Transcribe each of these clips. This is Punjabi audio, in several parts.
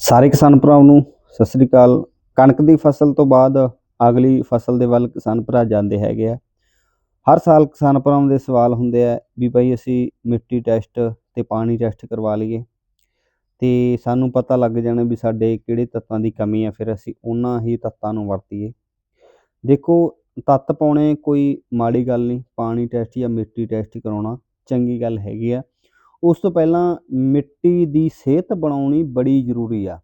ਸਾਰੇ ਕਿਸਾਨ ਭਰਾਵਾਂ ਨੂੰ ਸਤਿ ਸ੍ਰੀ ਅਕਾਲ। ਕਣਕ ਦੀ ਫਸਲ ਤੋਂ ਬਾਅਦ ਅਗਲੀ ਫਸਲ ਦੇ ਵੱਲ ਕਿਸਾਨ ਭਰਾ ਜਾਂਦੇ ਹੈਗੇ ਆ। ਹਰ ਸਾਲ ਕਿਸਾਨ ਭਰਾਵਾਂ ਦੇ ਸਵਾਲ ਹੁੰਦੇ ਆ ਵੀ ਭਾਈ ਅਸੀਂ ਮਿੱਟੀ ਟੈਸਟ ਤੇ ਪਾਣੀ ਟੈਸਟ ਕਰਵਾ ਲਈਏ। ਤੇ ਸਾਨੂੰ ਪਤਾ ਲੱਗ ਜਾਣਾ ਵੀ ਸਾਡੇ ਕਿਹੜੇ ਤੱਤਾਂ ਦੀ ਕਮੀ ਆ, ਫਿਰ ਅਸੀਂ ਉਹਨਾਂ ਹੀ ਤੱਤਾਂ ਨੂੰ ਵਰਤੀਏ। ਦੇਖੋ, ਤੱਤ ਪਾਉਣੇ ਕੋਈ ਮਾੜੀ ਗੱਲ ਨਹੀਂ, ਪਾਣੀ ਟੈਸਟ ਜਾਂ ਮਿੱਟੀ ਟੈਸਟ ਕਰਾਉਣਾ ਚੰਗੀ ਗੱਲ ਹੈਗੀ ਆ। ਉਸ ਤੋਂ ਪਹਿਲਾਂ ਮਿੱਟੀ ਦੀ ਸਿਹਤ ਬਣਾਉਣੀ ਬੜੀ ਜ਼ਰੂਰੀ ਆ।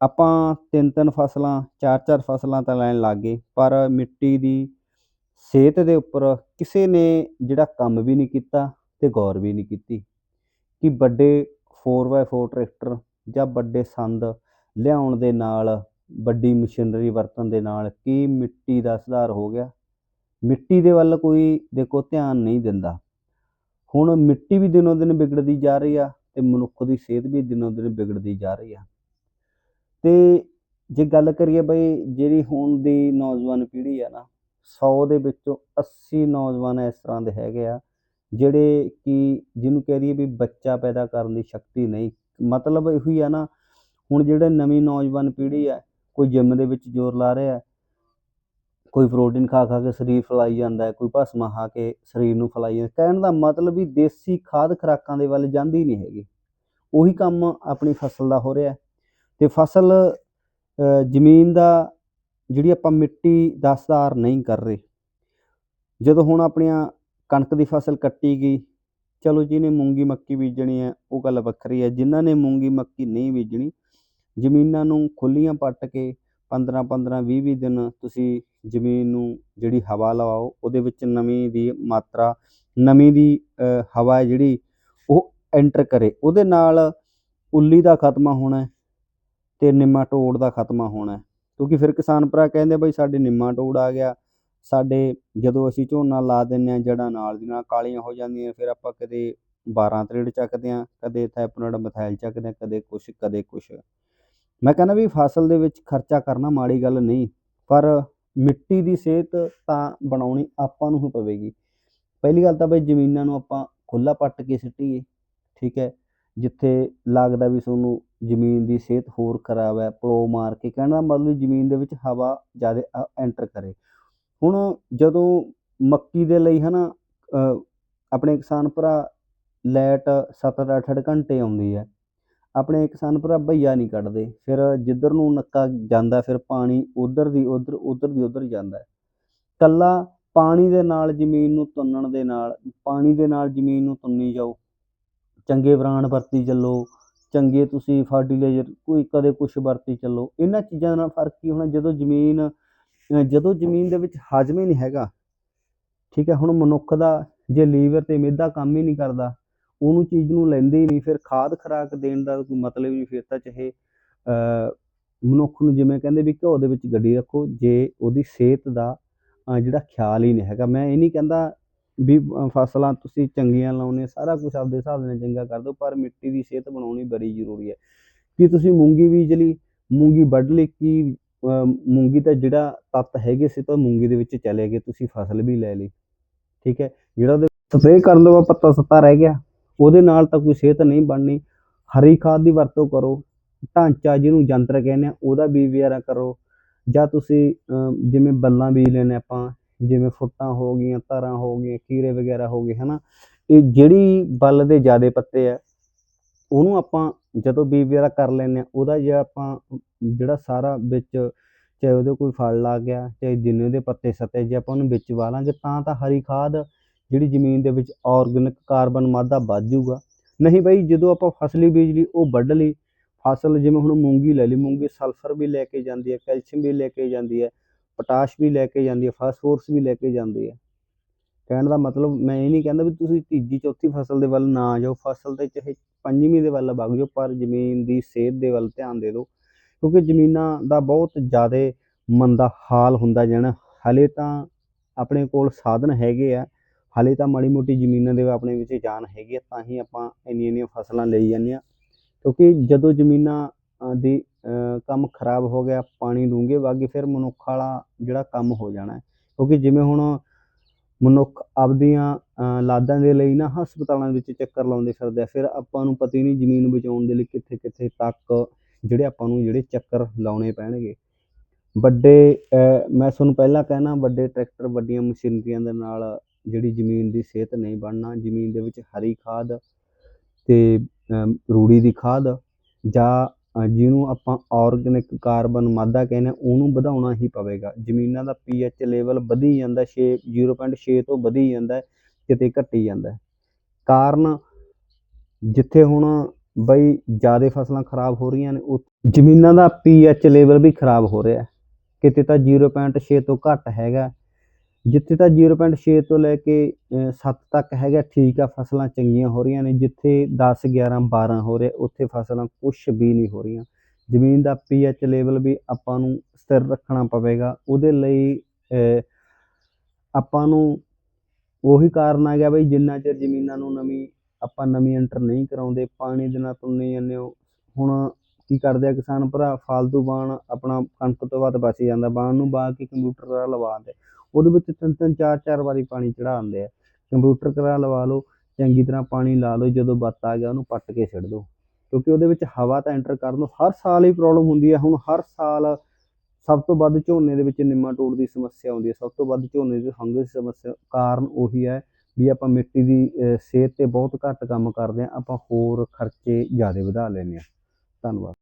ਆਪਾਂ ਤਿੰਨ ਤਿੰਨ ਫਸਲਾਂ, ਚਾਰ ਚਾਰ ਫਸਲਾਂ ਤਾਂ ਲੈਣ ਲੱਗ ਗਏ, ਪਰ ਮਿੱਟੀ ਦੀ ਸਿਹਤ ਦੇ ਉੱਪਰ ਕਿਸੇ ਨੇ ਜਿਹੜਾ ਕੰਮ ਵੀ ਨਹੀਂ ਕੀਤਾ ਤੇ ਗੌਰ ਵੀ ਨਹੀਂ ਕੀਤੀ ਕਿ ਵੱਡੇ 4x4 ਟਰੈਕਟਰ ਜਾਂ ਵੱਡੇ ਸੰਦ ਲਿਆਉਣ ਦੇ ਨਾਲ, ਵੱਡੀ ਮਸ਼ੀਨਰੀ ਵਰਤਣ ਦੇ ਨਾਲ ਕੀ ਮਿੱਟੀ ਦਾ ਸੁਧਾਰ ਹੋ ਗਿਆ। ਮਿੱਟੀ ਦੇ ਵੱਲ ਕੋਈ ਦੇਖੋ ਧਿਆਨ ਨਹੀਂ ਦਿੰਦਾ। ਹੁਣ ਮਿੱਟੀ ਵੀ ਦਿਨੋ ਦਿਨ ਵਿਗੜਦੀ ਜਾ ਰਹੀ ਆ ਤੇ ਮਨੁੱਖ ਦੀ ਸਿਹਤ ਵੀ ਦਿਨੋ ਦਿਨ ਵਿਗੜਦੀ ਜਾ ਰਹੀ ਆ। ਤੇ ਜੇ ਗੱਲ ਕਰੀਏ ਬਈ ਜਿਹੜੀ ਹੁਣ ਦੀ ਨੌਜਵਾਨ ਪੀੜ੍ਹੀ ਆ ਨਾ 100 ਦੇ ਵਿੱਚੋਂ 80 ਨੌਜਵਾਨ ਇਸ ਤਰ੍ਹਾਂ ਦੇ ਹੈਗੇ ਆ, ਜਿਹੜੇ ਕਿ ਜਿਹਨੂੰ ਕਹਿ ਦਈਏ ਵੀ ਬੱਚਾ ਪੈਦਾ ਕਰਨ ਦੀ ਸ਼ਕਤੀ ਨਹੀਂ। ਮਤਲਬ ਇਹੋ ਹੀ ਆ ਨਾ, ਹੁਣ ਜਿਹੜੇ ਨਵੀਂ ਨੌਜਵਾਨ ਪੀੜ੍ਹੀ ਆ, ਕੋਈ ਜਿਮ ਦੇ ਵਿੱਚ ਜ਼ੋਰ ਲਾ ਰਿਹਾ ਕੋਈ ਪ੍ਰੋਟੀਨ ਖਾ ਖਾ ਕੇ ਸਰੀਰ ਫਲਾਈ ਜਾਂਦਾ ਹੈ, ਕੋਈ ਭਸਮਾ ਖਾ ਕੇ ਸਰੀਰ ਨੂੰ ਫਲਾਈ ਜਾਂਦਾ ਕਹਿਣ ਦਾ ਮਤਲਬ ਵੀ ਦੇਸੀ ਖਾਦ ਖੁਰਾਕਾਂ ਦੇ ਵੱਲ ਜਾਂਦੀ ਨਹੀਂ ਹੈਗੀ। ਉਹੀ ਕੰਮ ਆਪਣੀ ਫਸਲ ਦਾ ਹੋ ਰਿਹਾ ਤੇ ਫਸਲ ਜ਼ਮੀਨ ਦਾ ਜਿਹੜੀ ਆਪਾਂ ਮਿੱਟੀ ਦਾ ਸੁਧਾਰ ਨਹੀਂ ਕਰ ਰਹੇ। ਜਦੋਂ ਹੁਣ ਆਪਣੀਆਂ ਕਣਕ ਦੀ ਫਸਲ ਕੱਟੀ ਗਈ, ਚਲੋ ਜਿਹਨੇ ਮੂੰਗੀ ਮੱਕੀ ਬੀਜਣੀ ਹੈ, ਉਹ ਗੱਲ ਵੱਖਰੀ ਹੈ। ਜਿਨ੍ਹਾਂ ਨੇ ਮੂੰਗੀ ਮੱਕੀ ਨਹੀਂ ਬੀਜਣੀ, ਜ਼ਮੀਨਾਂ ਨੂੰ ਖੁੱਲੀਆਂ ਪੱਟ ਕੇ 15 15 20 20 ਦਿਨ ਤੁਸੀਂ ਜ਼ਮੀਨ ਨੂੰ ਜਿਹੜੀ ਹਵਾ ਲਵਾਓ ਉਹਦੇ ਵਿੱਚ ਨਮੀ ਦੀ ਮਾਤਰਾ, ਨਮੀ ਦੀ ਹਵਾ ਹੈ ਜਿਹੜੀ, ਉਹ ਐਂਟਰ ਕਰੇ। ਉਹਦੇ ਨਾਲ ਉੱਲੀ ਦਾ ਖਾਤਮਾ ਹੋਣਾ ਹੈ ਤੇ ਨਿਮਾਟੋਡ ਦਾ ਖਾਤਮਾ ਹੋਣਾ ਕਿਉਂਕਿ ਫਿਰ ਕਿਸਾਨ ਭਰਾ ਕਹਿੰਦੇ ਬਈ ਸਾਡੇ ਨਿਮਾਟੋਡ ਆ ਗਿਆ, ਸਾਡੇ ਜਦੋਂ ਅਸੀਂ ਝੋਨਾ ਲਾ ਦਿੰਨੇ ਆ ਜੜਾਂ ਨਾਲ ਦੀ ਨਾਲ ਕਾਲੀਆਂ ਹੋ ਜਾਂਦੀਆਂ, ਫਿਰ ਆਪਾਂ ਕਦੇ 12 ਤਰੇੜ ਚੱਕਦੇ ਆ ਕਦੇ ਥੈਪਨੋਡ ਮਥਾਇਲ ਚੱਕਦੇ ਆ ਕਦੇ ਕੁਛ ਕਦੇ ਕੁਛ। ਮੈਂ ਕਹਿੰਦਾ ਵੀ ਫਸਲ ਦੇ ਵਿੱਚ ਖਰਚਾ ਕਰਨਾ ਮਾੜੀ ਗੱਲ ਨਹੀਂ, ਪਰ ਮਿੱਟੀ ਦੀ ਸਿਹਤ ਤਾਂ ਬਣਾਉਣੀ ਆਪਾਂ ਨੂੰ ਹੀ ਪਵੇਗੀ। ਪਹਿਲੀ ਗੱਲ ਤਾਂ ਬਈ ਜ਼ਮੀਨਾਂ ਨੂੰ ਆਪਾਂ ਖੁੱਲਾ ਪੱਟ ਕੇ ਸਿੱਟੀਏ ਠੀਕ ਹੈ। ਜਿੱਥੇ ਲੱਗਦਾ ਵੀ ਤੁਹਾਨੂੰ ਜ਼ਮੀਨ ਦੀ ਸਿਹਤ ਹੋਰ ਖਰਾਬ ਹੈ ਪਲੋ ਮਾਰ ਕੇ ਕਹਿਣ ਦਾ ਮਤਲਬ ਜ਼ਮੀਨ ਦੇ ਵਿੱਚ ਹਵਾ ਜ਼ਿਆਦਾ ਐਂਟਰ ਕਰੇ। ਹੁਣ ਜਦੋਂ ਮੱਕੀ ਦੇ ਲਈ ਹਨਾ ਅ, ਆਪਣੇ ਕਿਸਾਨ ਭਰਾ ਲਾਈਟ 7-8 ਘੰਟੇ ਆਉਂਦੀ ਹੈ ਆਪਣੇ ਕਿਸਾਨ ਭਰਾ ਭਈਆ ਨਹੀਂ ਕੱਢਦੇ, ਫਿਰ ਜਿੱਧਰ ਨੂੰ ਨੱਕਾ ਜਾਂਦਾ, ਫਿਰ ਪਾਣੀ ਉਧਰ ਦੀ ਉਧਰ ਉਧਰ ਦੀ ਉਧਰ ਜਾਂਦਾ ਹੈ। ਕੱਲਾ ਪਾਣੀ ਦੇ ਨਾਲ ਜ਼ਮੀਨ ਨੂੰ ਤੁੰਨਣ ਦੇ ਨਾਲ, ਪਾਣੀ ਦੇ ਨਾਲ ਜ਼ਮੀਨ ਨੂੰ ਤੁੰਨੀ ਜਾਓ। ਚੰਗੇ ਬਰਾਂਡ ਵਰਤੀ ਚੱਲੋ, ਚੰਗੇ ਤੁਸੀਂ ਫਰਟੀਲਾਈਜ਼ਰ, ਕੋਈ ਕਦੇ ਕੁਛ ਵਰਤੀ ਚੱਲੋ। ਇਹਨਾਂ ਚੀਜ਼ਾਂ ਨਾਲ ਫ਼ਰਕ ਕੀ ਹੋਣਾ? ਜਦੋਂ ਜ਼ਮੀਨ ਜਦੋਂ ਜ਼ਮੀਨ ਦੇ ਵਿੱਚ ਹਜਮ ਨਹੀਂ ਹੈਗਾ, ਠੀਕ ਹੈ, ਹੁਣ ਮਨੁੱਖ ਦਾ ਜੇ ਲੀਵਰ ਤੇ ਮਿਹਦਾ ਕੰਮ ਹੀ ਨਹੀਂ ਕਰਦਾ ਉਹਨੂੰ ਚੀਜ਼ ਨੂੰ ਲੈਂਦੇ ਹੀ ਨਹੀਂ ਫਿਰ ਖਾਦ ਖੁਰਾਕ ਦੇਣ ਦਾ ਕੋਈ ਮਤਲਬ ਹੀ ਨਹੀਂ ਫਿਰ ਤਾਂ ਚਾਹੇ ਮਨੁੱਖ ਨੂੰ ਜਿਵੇਂ ਕਹਿੰਦੇ ਵੀ ਘਿਓ ਦੇ ਵਿੱਚ ਗੱਡੀ ਰੱਖੋ ਜੇ ਉਹਦੀ ਸਿਹਤ ਦਾ ਜਿਹੜਾ ਖਿਆਲ ਹੀ ਨਹੀਂ ਹੈਗਾ। ਮੈਂ ਇਹ ਨਹੀਂ ਕਹਿੰਦਾ ਵੀ ਫਸਲਾਂ ਤੁਸੀਂ ਚੰਗੀਆਂ ਲਾਉਣੇ ਸਾਰਾ ਕੁਝ ਆਪਦੇ ਹਿਸਾਬ ਨਾਲ ਚੰਗਾ ਕਰ ਦਿਓ ਪਰ ਮਿੱਟੀ ਦੀ ਸਿਹਤ ਬਣਾਉਣੀ ਬੜੀ ਜ਼ਰੂਰੀ ਹੈ। ਕਿ ਤੁਸੀਂ ਮੂੰਗੀ ਬੀਜ ਲਈ ਮੂੰਗੀ ਵੱਢ ਲਈ ਕੀ ਅ, ਮੂੰਗੀ ਦਾ ਜਿਹੜਾ ਤੱਤ ਹੈਗੇ ਸੀ ਤਾਂ ਮੂੰਗੀ ਦੇ ਵਿੱਚ ਚਲੇ ਗਏ ਤੁਸੀਂ ਫਸਲ ਵੀ ਲੈ ਲਈ। ਠੀਕ ਹੈ ਜਿਹੜਾ ਉਹਦੇ ਸਪਰੇਅ ਕਰਨ ਲਓ ਬਾਅਦ ਪੱਤਾ ਸੱਤਾ ਰਹਿ ਗਿਆ। ਉਹਦੇ ਨਾਲ ਤਾਂ ਕੋਈ ਸਿਹਤ ਨਹੀਂ ਬਣਨੀ। ਹਰੀ ਖਾਦ ਦੀ ਵਰਤੋਂ ਕਰੋ। ਢਾਂਚਾ ਜਿਹਨੂੰ ਯੰਤਰ ਕਹਿੰਦੇ ਆ, ਉਹਦਾ ਬੀਜ ਵਗੈਰਾ ਕਰੋ। ਜਾਂ ਤੁਸੀਂ ਜਿਵੇਂ ਬੱਲਾਂ ਬੀਜ ਲੈਣੇ ਆਪਾਂ, ਜਿਵੇਂ ਫੁੱਟਾਂ ਹੋ ਗਈਆਂ ਧਾਰਾਂ ਹੋ ਗਈਆਂ, ਕੀਰੇ ਵਗੈਰਾ ਹੋ ਗਏ, ਹਨਾ। ਇਹ ਜਿਹੜੀ ਬੱਲ ਦੇ ਜ਼ਿਆਦੇ ਪੱਤੇ ਆ, ਉਹਨੂੰ ਆਪਾਂ ਜਦੋਂ ਬੀਜ ਵਗੈਰਾ ਕਰ ਲੈਂਦੇ ਆ ਉਹਦਾ ਜੇ ਆਪਾਂ, ਜਿਹੜਾ ਸਾਰਾ ਵਿੱਚ ਚਾਹੇ ਉਹਦੇ ਕੋਈ ਫਲ ਲੱਗ ਗਿਆ, ਚਾਹੇ ਜਿੰਨੇ ਉਹਦੇ ਪੱਤੇ ਸੱਤੇ ਜੇ ਆਪਾਂ ਉਹਨੂੰ ਵਿੱਚ ਵਾਲਾਂਗੇ, ਤਾਂ ਤਾਂ ਹਰੀ ਖਾਦ ਜਿਹੜੀ ਜ਼ਮੀਨ ਦੇ ਵਿੱਚ ਆਰਗੈਨਿਕ ਕਾਰਬਨ ਮਾਦਾ ਵੱਧ ਜਾਊਗਾ। ਨਹੀਂ ਬਈ, ਜਦੋਂ ਆਪਾਂ ਫਸਲੀ ਬੀਜ ਲਈ, ਉਹ ਵੱਢ ਲਈ, ਫਸਲ ਜਿਵੇਂ ਹੁਣ ਮੂੰਗੀ ਲੈ ਲਈ, ਮੂੰਗੀ ਸਲਫਰ ਵੀ ਲੈ ਕੇ ਜਾਂਦੀ ਹੈ, ਕੈਲਸ਼ੀਅਮ ਵੀ ਲੈ ਕੇ ਜਾਂਦੀ ਹੈ, ਪੋਟਾਸ਼ ਵੀ ਲੈ ਕੇ ਜਾਂਦੀ ਹੈ, ਫਾਸਫੋਰਸ ਵੀ ਲੈ ਕੇ ਜਾਂਦੀ ਹੈ। ਕਹਿਣ ਦਾ ਮਤਲਬ ਮੈਂ ਇਹ ਨਹੀਂ ਕਹਿੰਦਾ ਵੀ ਤੁਸੀਂ ਤੀਜੀ, ਚੌਥੀ ਫਸਲ ਦੇ ਵੱਲ ਨਾ ਜਾਓ, ਫਸਲ ਤੇ ਚਾਹੇ ਪੰਜਵੀਂ ਦੇ ਵੱਲ ਵਗ ਜਾਓ, ਪਰ ਜ਼ਮੀਨ ਦੀ ਸਿਹਤ ਦੇ ਵੱਲ ਧਿਆਨ ਦੇ ਦਿਓ, ਕਿਉਂਕਿ ਜ਼ਮੀਨਾਂ ਦਾ ਬਹੁਤ ਜ਼ਿਆਦਾ ਮੰਦਾ ਹਾਲ ਹੁੰਦਾ ਜਾਣਾ। ਹਲੇ ਤਾਂ ਆਪਣੇ ਕੋਲ ਸਾਧਨ ਹੈਗੇ ਆ ਹਾਲੇ ਤਾਂ ਮਾੜੀ ਮੋਟੀ ਜ਼ਮੀਨਾਂ ਦੇ ਆਪਣੇ ਵਿੱਚ ਜਾਨ ਹੈਗੀ ਆ, ਤਾਂ ਹੀ ਆਪਾਂ ਇੰਨੀਆਂ ਇੰਨੀਆਂ ਫਸਲਾਂ ਲਈ ਜਾਂਦੇ ਹਾਂ ਕਿਉਂਕਿ ਜਦੋਂ ਜ਼ਮੀਨਾਂ ਦੀ ਕੰਮ ਖਰਾਬ ਹੋ ਗਿਆ, ਪਾਣੀ ਡੂੰਘੇ ਵਗ ਫਿਰ ਮਨੁੱਖ ਵਾਲਾ ਜਿਹੜਾ ਕੰਮ ਹੋ ਜਾਣਾ ਕਿਉਂਕਿ ਜਿਵੇਂ ਹੁਣ ਮਨੁੱਖ ਆਪਦੀਆਂ ਲਾਦਾਂ ਦੇ ਲਈ ਨਾ ਹਸਪਤਾਲਾਂ ਵਿੱਚ ਚੱਕਰ ਲਾਉਂਦੇ ਫਿਰਦੇ ਆ ਫਿਰ ਆਪਾਂ ਨੂੰ ਪਤਾ ਹੀ ਨਹੀਂ ਜ਼ਮੀਨ ਬਚਾਉਣ ਦੇ ਲਈ ਕਿੱਥੇ ਕਿੱਥੇ ਤੱਕ ਜਿਹੜੇ ਆਪਾਂ ਨੂੰ ਜਿਹੜੇ ਚੱਕਰ ਲਾਉਣੇ ਪੈਣਗੇ। ਵੱਡੇ ਮੈਂ ਤੁਹਾਨੂੰ ਪਹਿਲਾਂ ਕਹਿਣਾ ਵੱਡੇ ਟਰੈਕਟਰ ਵੱਡੀਆਂ ਮਸ਼ੀਨਰੀਆਂ ਦੇ ਨਾਲ ਜਿਹੜੀ ਜ਼ਮੀਨ ਦੀ ਸਿਹਤ ਨਹੀਂ ਬਣਨਾ ਜ਼ਮੀਨ ਦੇ ਵਿੱਚ ਹਰੀ ਖਾਦ ਤੇ ਰੂੜੀ ਦੀ ਖਾਦ ਜਾਂ ਜਿਹਨੂੰ ਆਪਾਂ ਆਰਗੈਨਿਕ ਕਾਰਬਨ ਮਾਦਾ ਕਹਿੰਦੇ ਹਾਂ, ਉਹਨੂੰ ਵਧਾਉਣਾ ਹੀ ਪਵੇਗਾ। ਜ਼ਮੀਨਾਂ ਦਾ ਪੀਐਚ ਲੈਵਲ ਵਧੀ ਜਾਂਦਾ 6 0.6 ਤੋਂ ਵਧੀ ਜਾਂਦਾ ਹੈ, ਕਿਤੇ ਘਟੀ ਜਾਂਦਾ। ਕਾਰਨ ਜਿੱਥੇ ਹੁਣ ਬਈ ਜ਼ਿਆਦਾ ਫਸਲਾਂ ਖਰਾਬ ਹੋ ਰਹੀਆਂ ਨੇ ਉਹ ਜ਼ਮੀਨਾਂ ਦਾ ਪੀਐਚ ਲੈਵਲ ਵੀ ਖਰਾਬ ਹੋ ਰਿਹਾ। ਕਿਤੇ ਤਾਂ 0.6 ਤੋਂ ਘੱਟ ਹੈਗਾ। ਜਿੱਥੇ ਤਾਂ 0.6 ਤੋਂ ਲੈ ਕੇ 7 ਤੱਕ ਹੈਗਾ, ਠੀਕ ਆ, ਫਸਲਾਂ ਚੰਗੀਆਂ ਹੋ ਰਹੀਆਂ ਨੇ। ਜਿੱਥੇ 10 11 12 ਹੋ ਰਿਹਾ, ਉੱਥੇ ਫਸਲਾਂ ਕੁਝ ਵੀ ਨਹੀਂ ਹੋ ਰਹੀਆਂ। ਜ਼ਮੀਨ ਦਾ ਪੀਐਚ ਲੈਵਲ ਵੀ ਆਪਾਂ ਨੂੰ ਸਥਿਰ ਰੱਖਣਾ ਪਵੇਗਾ। ਉਹਦੇ ਲਈ ਆਪਾਂ ਨੂੰ ਉਹੀ ਕਾਰਨ ਆ ਗਿਆ ਬਈ, ਜਿੰਨਾ ਚਿਰ ਜ਼ਮੀਨਾਂ ਨੂੰ ਨਵੀਂ, ਆਪਾਂ ਨਵੀਂ ਐਂਟਰ ਨਹੀਂ ਕਰਾਉਂਦੇ, ਪਾਣੀ ਦੇ ਨਾਲ ਤੁੰਨੇ ਜਾਂਦੇ ਹੋ। ਹੁਣ ਕੀ ਕਰਦੇ ਆ ਕਿਸਾਨ ਭਰਾ? ਫਾਲਤੂ ਬਾਣ ਆਪਣਾ ਕਣਕ ਤੋਂ ਵੱਧ ਬਚ ਜਾਂਦਾ, ਬਾਣ ਨੂੰ ਬਾ ਕੇ ਕੰਪਿਊਟਰ ਕਰਾ ਲਵਾ ਦੇ ਉਹਦੇ ਵਿੱਚ ਤਿੰਨ ਤਿੰਨ, ਚਾਰ ਚਾਰ ਵਾਰੀ ਪਾਣੀ ਚੜਾਉਂਦੇ ਆ। ਕੰਪਿਊਟਰ ਕਰਾ ਲਵਾ ਲਓ, ਚੰਗੀ ਤਰ੍ਹਾਂ ਪਾਣੀ ਲਾ ਲਓ, ਜਦੋਂ ਬੱਤ ਆ ਗਿਆ ਉਹਨੂੰ ਪੱਟ ਕੇ ਛੱਡ ਦਿਓ। ਕਿਉਂਕਿ ਉਹਦੇ ਵਿੱਚ ਹਵਾ ਤਾਂ ਐਂਟਰ ਕਰਨ ਨੂੰ ਹਰ ਸਾਲ ਹੀ ਪ੍ਰੋਬਲਮ ਹੁੰਦੀ ਹੈ ਹੁਣ ਹਰ ਸਾਲ ਸਭ ਤੋਂ ਵੱਧ ਝੋਨੇ ਦੇ ਵਿੱਚ ਨਿਮਾਟੋਡ ਦੀ ਸਮੱਸਿਆ ਆਉਂਦੀ ਹੈ ਸਭ ਤੋਂ ਵੱਧ ਝੋਨੇ ਦੀ ਫੰਗਸ ਦੀ ਸਮੱਸਿਆ ਕਾਰਨ ਉਹੀ ਹੈ ਵੀ ਆਪਾਂ ਮਿੱਟੀ ਦੀ ਸਿਹਤ ਤੇ ਬਹੁਤ ਘੱਟ ਕੰਮ ਕਰਦੇ ਹਾਂ ਆਪਾਂ ਹੋਰ ਖਰਚੇ ਜ਼ਿਆਦਾ ਵਧਾ ਲੈਂਦੇ ਹਾਂ ਧੰਨਵਾਦ।